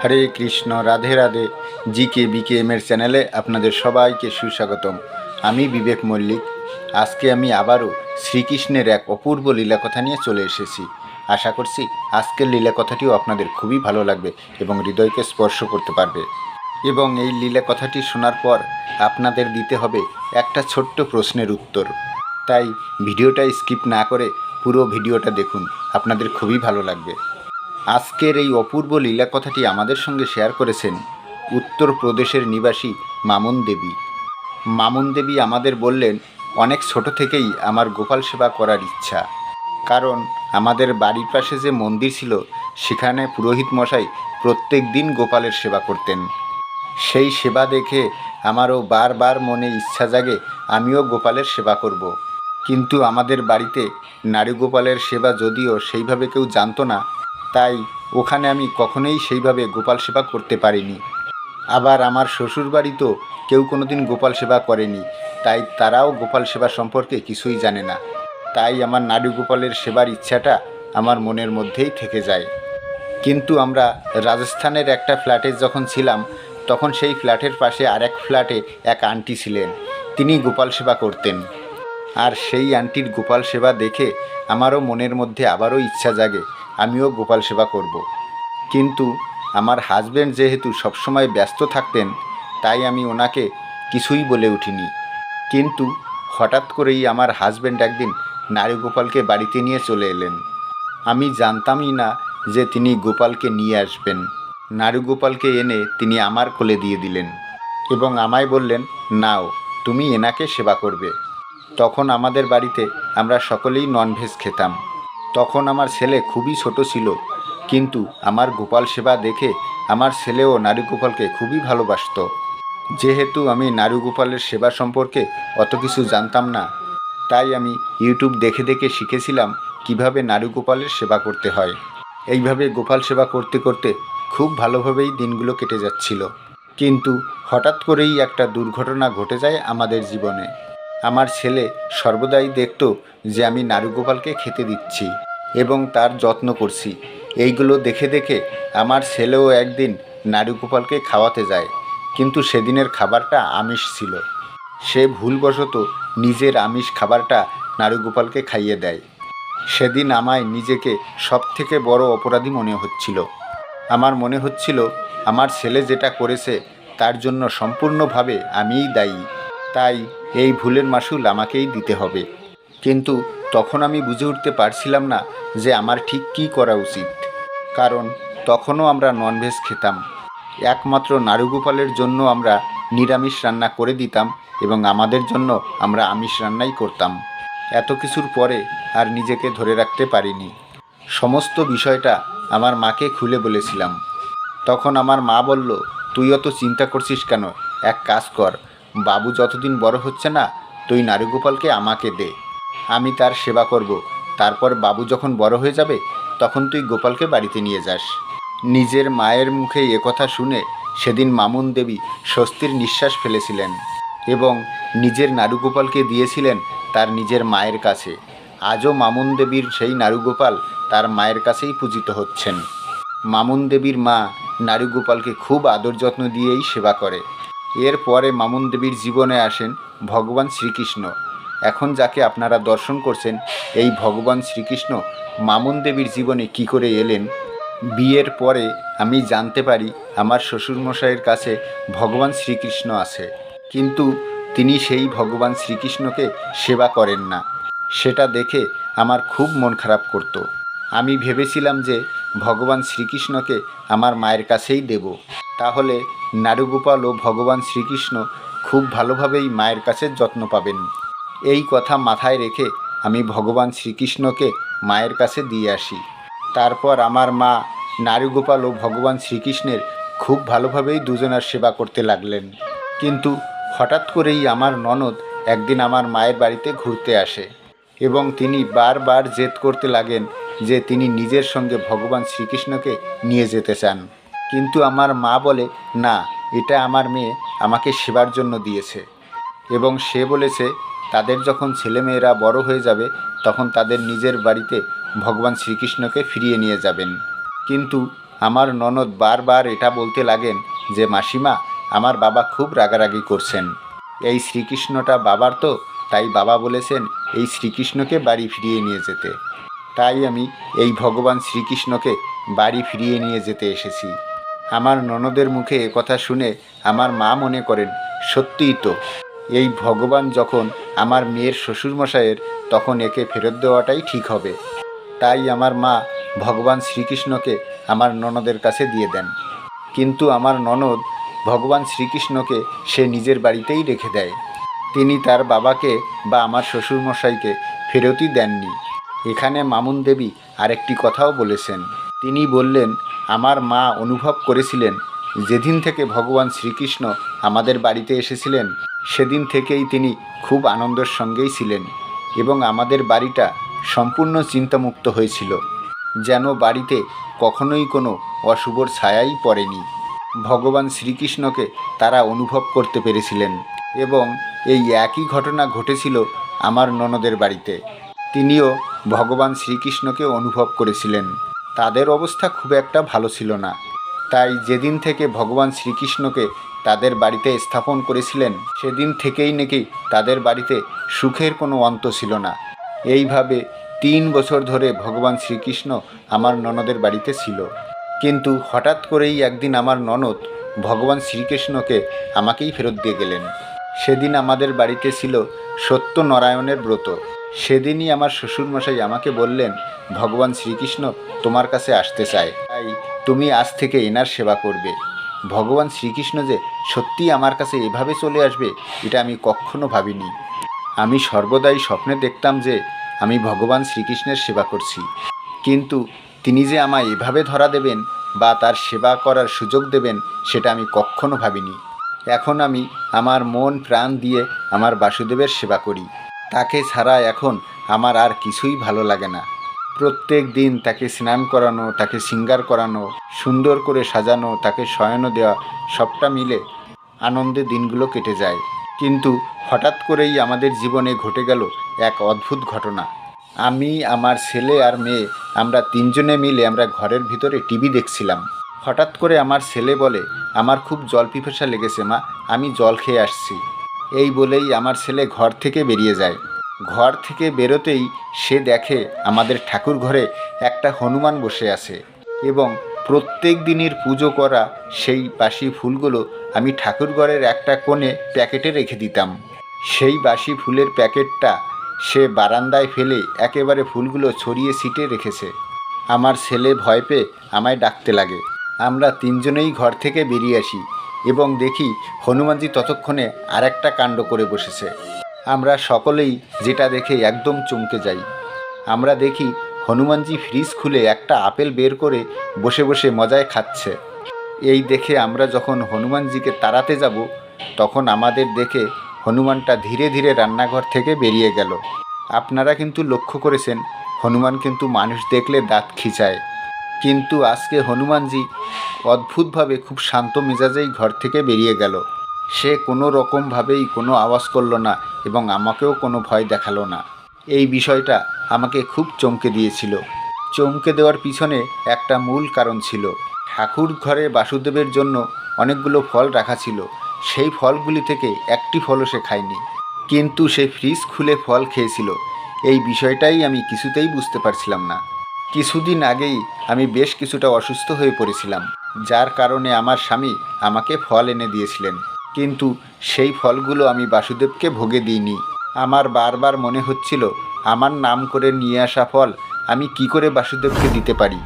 Hare Krishna, Radhe Radhe. G K BK, M এর চ্যানেলে আপনাদের সবাইকে সুস্বাগতম। আমি বিবেক মল্লিক। আজকে আমি আবারও শ্রীকৃষ্ণের এক অপূর্ব লীলা কথা নিয়ে চলে এসেছি। আশা করছি আজকের লীলা কথাটিও আপনাদের খুবই ভালো লাগবে এবং হৃদয়কে স্পর্শ করতে পারবে। এবং এই লীলা কথাটি শোনার পর আপনাদের দিতে হবে একটা ছোট্ট প্রশ্নের উত্তর। তাই ভিডিওটা স্কিপ না করে পুরো ভিডিওটা দেখুন। আপনাদের খুবই ভালো লাগবে। আজকের এই অপূর্ব লীলা কথাটি আমাদের সঙ্গে শেয়ার করেছেন উত্তরপ্রদেশের নিবাসী মামুন দেবী। মামুন দেবী আমাদের বললেন, অনেক ছোট থেকেই আমার গোপাল সেবা করার ইচ্ছা। কারণ আমাদের বাড়ির পাশে যে মন্দির ছিল, সেখানে পুরোহিত মশাই প্রত্যেক দিন গোপালের সেবা করতেন। সেই সেবা দেখে আমারও বারবার মনে ইচ্ছা জাগে, আমিও গোপালের সেবা করব। কিন্তু আমাদের বাড়িতে নারী গোপালের সেবা যদিও সেইভাবে কেউ জানতো না তাই ওখানে আমি কখনোই সেইভাবে গোপাল সেবা করতে পারিনি। আবার আমার শ্বশুর বাড়িতেও কেউ কোনোদিন গোপাল সেবা করেনি, তাই তারাও গোপাল সেবা সম্পর্কে কিছুই জানে না। তাই আমার নাড়ু গোপালের সেবার ইচ্ছাটা আমার মনের মধ্যেই থেকে যায়। কিন্তু আমরা রাজস্থানের একটা ফ্ল্যাটে যখন ছিলাম, তখন সেই ফ্ল্যাটের পাশে আরেক ফ্ল্যাটে এক আন্টি ছিলেন, তিনি গোপাল সেবা করতেন। আর সেই আন্টির গোপাল সেবা দেখে আমারও মনের মধ্যে আবারও ইচ্ছা জাগে আমিও গোপাল সেবা করব। কিন্তু আমার হাজব্যান্ড যেহেতু সবসময় ব্যস্ত থাকতেন, তাই আমি ওনাকে কিছুই বলে উঠিনি। কিন্তু হঠাৎ করেই আমার হাজব্যান্ড একদিন নারী গোপালকে বাড়িতে নিয়ে চলে এলেন। আমি জানতামই না যে তিনি গোপালকে নিয়ে আসবেন। নারী গোপালকে এনে তিনি আমার কোলে দিয়ে দিলেন এবং আমায় বললেন, নাও, তুমি এনাকে সেবা করবে। তখন আমাদের বাড়িতে আমরা সকলেই ননভেজ খেতাম। তখন আমার ছেলে খুবই ছোট ছিল। কিন্তু আমার গোপাল সেবা দেখে আমার ছেলেও নারী গোপালকে খুবই ভালোবাসত। যেহেতু আমি নারী গোপালের সেবা সম্পর্কে অত কিছু জানতাম না, তাই আমি ইউটিউব দেখে দেখে শিখেছিলাম কীভাবে নারী গোপালের সেবা করতে হয়। এইভাবে গোপাল সেবা করতে করতে খুব ভালোভাবেই দিনগুলো কেটে যাচ্ছিল। কিন্তু হঠাৎ করেই একটা দুর্ঘটনা ঘটে যায় আমাদের জীবনে। আমার ছেলে সর্বদাই দেখত যে আমি নারুগোপালকে খেতে দিচ্ছি এবং তার যত্ন করছি। এইগুলো দেখে দেখে আমার ছেলেও একদিন নারুগোপালকে খাওয়াতে যায়, কিন্তু সেদিনের খাবারটা আমিষ ছিল। সে ভুলবশত নিজের আমিষ খাবারটা নারুগোপালকে খাইয়ে দেয়। সেদিন আমায় নিজেকে সব থেকে বড় অপরাধী মনে হচ্ছিল। আমার মনে হচ্ছিল, আমার ছেলে যেটা করেছে তার জন্য সম্পূর্ণভাবে আমিই দায়ী। তাই এই ভুলের মাসুল আমাকেই দিতে হবে। কিন্তু তখন আমি বুঝে উঠতে পারছিলাম না যে আমার ঠিক কী করা উচিত। কারণ তখনও আমরা ননভেজ খেতাম। একমাত্র নারুগোপালের জন্য আমরা নিরামিষ রান্না করে দিতাম এবং আমাদের জন্য আমরা আমিষ রান্নাই করতাম। এত কিছুর পরে আর নিজেকে ধরে রাখতে পারিনি। সমস্ত বিষয়টা আমার মাকে খুলে বলেছিলাম। তখন আমার মা বলল, তুই অত চিন্তা করছিস কেন? এক কাজ কর বাবু যতদিন বড় হচ্ছে না, তুই নারীগোপালকে আমাকে দে। আমি তার সেবা করব। তারপর বাবু যখন বড় হয়ে যাবে, তখন তুই গোপালকে বাড়িতে নিয়ে যাস। নিজের মায়ের মুখে একথা শুনে সেদিন মামুন দেবী স্বস্তির নিঃশ্বাস ফেলেছিলেন এবং নিজের নারুগোপালকে দিয়েছিলেন তার নিজের মায়ের কাছে। আজও মামুন দেবীর সেই নারুগোপাল তার মায়ের কাছেই পূজিত হচ্ছেন। মামুন দেবীর মা নারুগোপালকে খুব আদর যত্ন দিয়েই সেবা করে। এরপরে মামুন দেবীর জীবনে আসেন ভগবান শ্রীকৃষ্ণ। এখন যাকে আপনারা দর্শন করছেন, এই ভগবান শ্রীকৃষ্ণ মামুন দেবীর জীবনে কি করে এলেন? বিয়ের পরে আমি জানতে পারি আমার শ্বশুরমশাইয়ের কাছে ভগবান শ্রীকৃষ্ণ আছে। কিন্তু তিনি সেই ভগবান শ্রীকৃষ্ণকে সেবা করেন না। সেটা দেখে আমার খুব মন খারাপ করতো। আমি ভেবেছিলাম যে ভগবান শ্রীকৃষ্ণকে আমার মায়ের কাছেই দেব। তাহলে নারুগোপাল ও ভগবান শ্রীকৃষ্ণ খুব ভালোভাবেই মায়ের কাছে যত্ন পাবেন। এই কথা মাথায় রেখে আমি ভগবান শ্রীকৃষ্ণকে মায়ের কাছে দিয়ে আসি। তারপর আমার মা নারীগোপাল ও ভগবান শ্রীকৃষ্ণের খুব ভালোভাবেই দুজনার সেবা করতে লাগলেন। কিন্তু হঠাৎ করেই আমার ননদ একদিন আমার মায়ের বাড়িতে ঘুরতে আসে এবং তিনি বারবার জেদ করতে লাগেন যে তিনি নিজের সঙ্গে ভগবান শ্রীকৃষ্ণকে নিয়ে যেতে চান। কিন্তু আমার মা বলে, না, এটা আমার মেয়ে আমাকে সেবার জন্য দিয়েছে। এবং সে বলেছে, তাদের যখন ছেলেমেয়েরা বড় হয়ে যাবে, তখন তাদের নিজের বাড়িতে ভগবান শ্রীকৃষ্ণকে ফিরিয়ে নিয়ে যাবেন। কিন্তু আমার ননদ বারবার এটা বলতে লাগেন যে, মাসিমা, আমার বাবা খুব রাগারাগি করছেন। এই শ্রীকৃষ্ণটা বাবার তো, তাই বাবা বলেছেন এই শ্রীকৃষ্ণকে বাড়ি ফিরিয়ে নিয়ে যেতে। তাই আমি এই ভগবান শ্রীকৃষ্ণকে বাড়ি ফিরিয়ে নিয়ে যেতে এসেছি। আমার ননদের মুখে কথা শুনে আমার মা মনে করেন, সত্যিই তো, এই ভগবান যখন আমার মেয়ের শ্বশুরমশাইয়ের, তখন একে ফেরত দেওয়াটাই ঠিক হবে। তাই আমার মা ভগবান শ্রীকৃষ্ণকে আমার ননদের কাছে দিয়ে দেন। কিন্তু আমার ননদ ভগবান শ্রীকৃষ্ণকে সে নিজের বাড়িতেই রেখে দেয়। তিনি তার বাবাকে বা আমার শ্বশুরমশাইকে ফেরতই দেননি। এখানে মামুন দেবী আরেকটি কথাও বলেছেন। তিনি বললেন, আমার মা অনুভব করেছিলেন, যেদিন থেকে ভগবান শ্রীকৃষ্ণ আমাদের বাড়িতে এসেছিলেন, সেদিন থেকেই তিনি খুব আনন্দের সঙ্গেই ছিলেন এবং আমাদের বাড়িটা সম্পূর্ণ চিন্তামুক্ত হয়েছিল, যেন বাড়িতে কখনোই কোনো অশুভর ছায়াই পড়েনি। ভগবান শ্রীকৃষ্ণকে তারা অনুভব করতে পেরেছিলেন এবং এই একই ঘটনা ঘটেছিল আমার ননদের বাড়িতে। তিনিও ভগবান শ্রীকৃষ্ণকে অনুভব করেছিলেন। তাদের অবস্থা খুব একটা ভালো ছিল না। তাই যেদিন থেকে ভগবান শ্রীকৃষ্ণকে তাদের বাড়িতে স্থাপন করেছিলেন, সেদিন থেকেই নাকি তাদের বাড়িতে সুখের কোনো অন্ত ছিল না। এইভাবে তিন বছর ধরে ভগবান শ্রীকৃষ্ণ আমার ননদের বাড়িতে ছিল। কিন্তু হঠাৎ করেই একদিন আমার ননদ ভগবান শ্রীকৃষ্ণকে আমাকেই ফেরত দিয়ে গেলেন। সেদিন আমাদের বাড়িতে ছিল সত্য সত্যনারায়ণের ব্রত। সেদিনই আমার শ্বশুরমশাই আমাকে বললেন, ভগবান শ্রীকৃষ্ণ তোমার কাছে আসতে চায়। তাই তুমি আজ থেকে এনার সেবা করবে। ভগবান শ্রীকৃষ্ণ যে সত্যিই আমার কাছে এভাবে চলে আসবে, এটা আমি কখনো ভাবিনি। আমি সর্বদাই স্বপ্নে দেখতাম যে আমি ভগবান শ্রীকৃষ্ণের সেবা করছি। কিন্তু তিনি যে আমায় এভাবে ধরা দেবেন বা তার সেবা করার সুযোগ দেবেন, সেটা আমি কখনো ভাবিনি। এখন আমি আমার মন প্রাণ দিয়ে আমার বাসুদেবের সেবা করি। তাকে ছাড়া এখন আমার আর কিছুই ভালো লাগে না। প্রত্যেক দিন তাকে স্নান করানো, তাকে সিঙ্গার করানো, সুন্দর করে সাজানো, তাকে শয়নো দেওয়া, সবটা মিলে আনন্দে দিনগুলো কেটে যায়। কিন্তু হঠাৎ করেই আমাদের জীবনে ঘটে গেল এক অদ্ভুত ঘটনা। আমি, আমার ছেলে আর মেয়ে, আমরা তিনজনে মিলে আমরা ঘরের ভিতরে টিভি দেখছিলাম। হঠাৎ করে আমার ছেলে বলে, আমার খুব জল পিপাসা লেগেছে মা, আমি জল খেয়ে আসছি। এই বলেই আমার ছেলে ঘর থেকে বেরিয়ে যায়। ঘর থেকে বেরোতেই সে দেখে আমাদের ঠাকুর ঘরে একটা হনুমান বসে আছে এবং প্রত্যেক দিনের পুজো করা সেই বাসি ফুলগুলো আমি ঠাকুর ঘরের একটা কোণে প্যাকেটে রেখে দিতাম। সেই বাসি ফুলের প্যাকেটটা সে বারান্দায় ফেলে একেবারে ফুলগুলো ছড়িয়ে ছিটে রেখেছে। আমার ছেলে ভয় পেয়ে আমায় ডাকতে লাগে। আমরা তিনজনেই ঘর থেকে বেরিয়ে আসি এবং দেখি হনুমানজি ততক্ষণে আরেকটা কাণ্ড করে বসেছে। আমরা সকলেই যেটা দেখে একদম চমকে যাই। আমরা দেখি হনুমানজি ফ্রিজ খুলে একটা আপেল বের করে বসে বসে মজায় খাচ্ছে। এই দেখে আমরা যখন হনুমানজিকে তাড়াতে যাব, তখন আমাদের দেখে হনুমানটা ধীরে ধীরে রান্নাঘর থেকে বেরিয়ে গেল। আপনারা কিন্তু লক্ষ্য করেছেন, হনুমান কিন্তু মানুষ দেখলে দাঁত খিচায়। কিন্তু আজকে হনুমানজি অদ্ভুতভাবে খুব শান্ত মেজাজেই ঘর থেকে বেরিয়ে গেল। সে কোনো রকমভাবেই কোনো আওয়াজ করল না এবং আমাকেও কোনো ভয় দেখাল না। এই বিষয়টা আমাকে খুব চমকে দিয়েছিল। চমকে দেওয়ার পিছনে একটা মূল কারণ ছিল। ঠাকুর ঘরে বাসুদেবের জন্য অনেকগুলো ফল রাখা ছিল। সেই ফলগুলি থেকে একটি ফলও সে খায়নি। কিন্তু সে ফ্রিজ খুলে ফল খেয়েছিল। এই বিষয়টাই আমি কিছুতেই বুঝতে পারছিলাম না। কিছুদিন আগেই আমি বেশ কিছুটা অসুস্থ হয়ে পড়েছিলাম, যার কারণে আমার স্বামী আমাকে ফল এনে দিয়েছিলেন। কিন্তু সেই ফলগুলো আমি বাসুদেবকে ভোগে দিইনি। আমার বারবার মনে হচ্ছিল, আমার নাম করে নিয়ে আসা ফল আমি কি করে বাসুদেবকে দিতে পারি?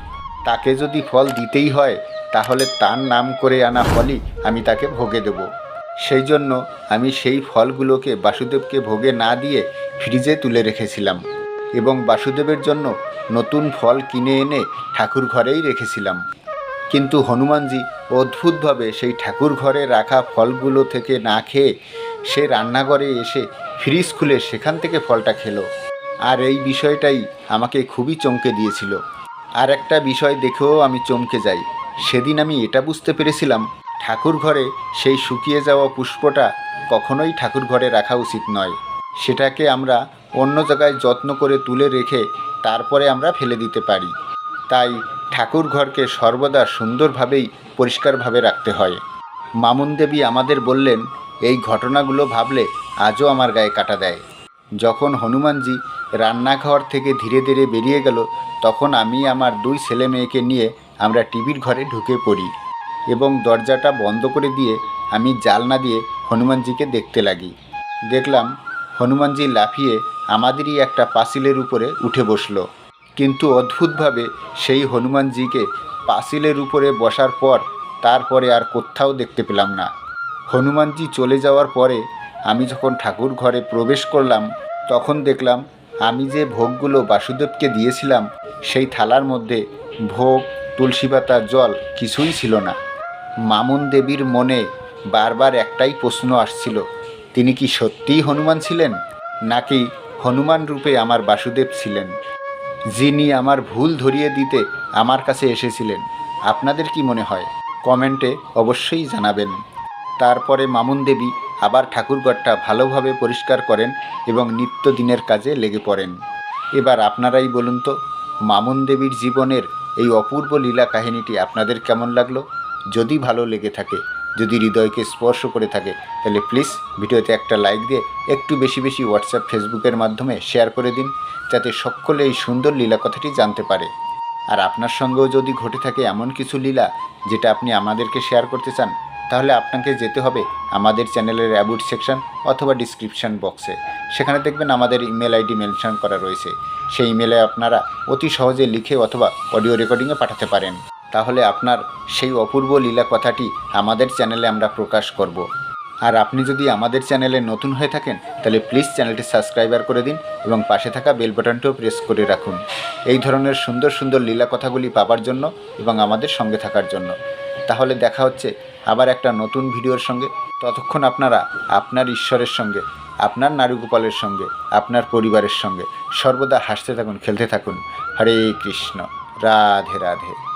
তাকে যদি ফল দিতেই হয়, তাহলে তার নাম করে আনা ফলই আমি তাকে ভোগে দেব। সেই জন্য আমি সেই ফলগুলোকে বাসুদেবকে ভোগে না দিয়ে ফ্রিজে তুলে রেখেছিলাম। এবং বাসুদেবের জন্য নতুন ফল কিনে এনে ঠাকুর ঘরেই রেখেছিলাম। কিন্তু হনুমানজি অদ্ভুতভাবে সেই ঠাকুর ঘরে রাখা ফলগুলো থেকে না খেয়ে সে রান্নাঘরে এসে ফ্রিজ খুলে সেখান থেকে ফলটা খেলো। আর এই বিষয়টাই আমাকে খুবই চমকে দিয়েছিল। আর একটা বিষয় দেখেও আমি চমকে যাই। সেদিন আমি এটা বুঝতে পেরেছিলাম, ঠাকুর ঘরে সেই শুকিয়ে যাওয়া পুষ্পটা কখনোই ঠাকুর ঘরে রাখা উচিত নয়। সেটাকে আমরা অন্য জায়গায় যত্ন করে তুলে রেখে তারপরে আমরা ফেলে দিতে পারি। তাই ঠাকুর ঘরকে সর্বদা সুন্দরভাবেই পরিষ্কারভাবে রাখতে হয়। মামুন দেবী আমাদের বললেন, এই ঘটনাগুলো ভাবলে আজও আমার গায়ে কাটা দেয়। যখন হনুমানজি রান্নাঘর থেকে ধীরে ধীরে বেরিয়ে গেল, তখন আমি আমার দুই ছেলে মেয়েকে নিয়ে আমরা টিভির ঘরে ঢুকে পড়ি এবং দরজাটা বন্ধ করে দিয়ে আমি জালনা দিয়ে হনুমানজিকে দেখতে লাগি। দেখলাম হনুমানজি লাফিয়ে আমাদেরই একটা পাঁচিলের উপরে উঠে বসল। কিন্তু অদ্ভুতভাবে সেই হনুমানজিকে পাঁচিলের উপরে বসার পর তারপরে আর কোথাও দেখতে পেলাম না। হনুমানজি চলে যাওয়ার পরে আমি যখন ঠাকুর ঘরে প্রবেশ করলাম, তখন দেখলাম আমি যে ভোগগুলো বাসুদেবকে দিয়েছিলাম, সেই থালার মধ্যে ভোগ, তুলসী পাতা, জল কিছুই ছিল না। মামুন দেবীর মনে বারবার একটাই প্রশ্ন আসছিল তিনি কি সত্যিই হনুমান ছিলেন? নাকি হনুমান রূপে আমার বাসুদেব ছিলেন? যিনি আমার ভুল ধরিয়ে দিতে আমার কাছে এসেছিলেন, আপনাদের কি মনে হয়? কমেন্টে অবশ্যই জানাবেন। তারপরে মামুন দেবী আবার ঠাকুরঘরটা ভালোভাবে পরিষ্কার করেন এবং নিত্যদিনের কাজে লেগে পড়েন। এবার আপনারাই বলুন তো, মামুন দেবীর জীবনের এই অপূর্ব লীলা কাহিনীটি আপনাদের কেমন লাগল? যদি ভালো লেগে থাকে যদি হৃদয়কে স্পর্শ করে থাকে, তাহলে প্লিজ ভিডিওতে একটা লাইক দিয়ে একটু বেশি বেশি হোয়াটসঅ্যাপ ফেসবুকের মাধ্যমে শেয়ার করে দিন, যাতে সকলে এই সুন্দর লীলা কথাটি জানতে পারে। আর আপনার সঙ্গেও যদি ঘটে থাকে এমন কিছু লীলা, যেটা আপনি আমাদেরকে শেয়ার করতে চান, তাহলে আপনাকে যেতে হবে আমাদের চ্যানেলের অ্যাবুট সেকশন অথবা ডিসক্রিপশন বক্সে সেখানে দেখবেন আমাদের ইমেল আইডি মেনশন করা রয়েছে। সেই ইমেলে আপনারা অতি সহজে লিখে অথবা অডিও রেকর্ডিংয়ে পাঠাতে পারেন। তাহলে আপনার সেই অপূর্ব লীলা কথাটি আমাদের চ্যানেলে আমরা প্রকাশ করব। আর আপনি যদি আমাদের চ্যানেলে নতুন হয়ে থাকেন, তাহলে প্লিজ চ্যানেলটি সাবস্ক্রাইবার করে দিন এবং পাশে থাকা বেল বাটনটিও প্রেস করে রাখুন। এই ধরনের সুন্দর সুন্দর লীলা কথাগুলি পাবার জন্য এবং আমাদের সঙ্গে থাকার জন্য। তাহলে দেখা হচ্ছে আবার একটা নতুন ভিডিওর সঙ্গে। ততক্ষণ আপনারা আপনার ঈশ্বরের সঙ্গে, আপনার নারীগোপালের সঙ্গে, আপনার পরিবারের সঙ্গে সর্বদা হাসতে থাকুন, খেলতে থাকুন। হরে কৃষ্ণ, রাধে রাধে।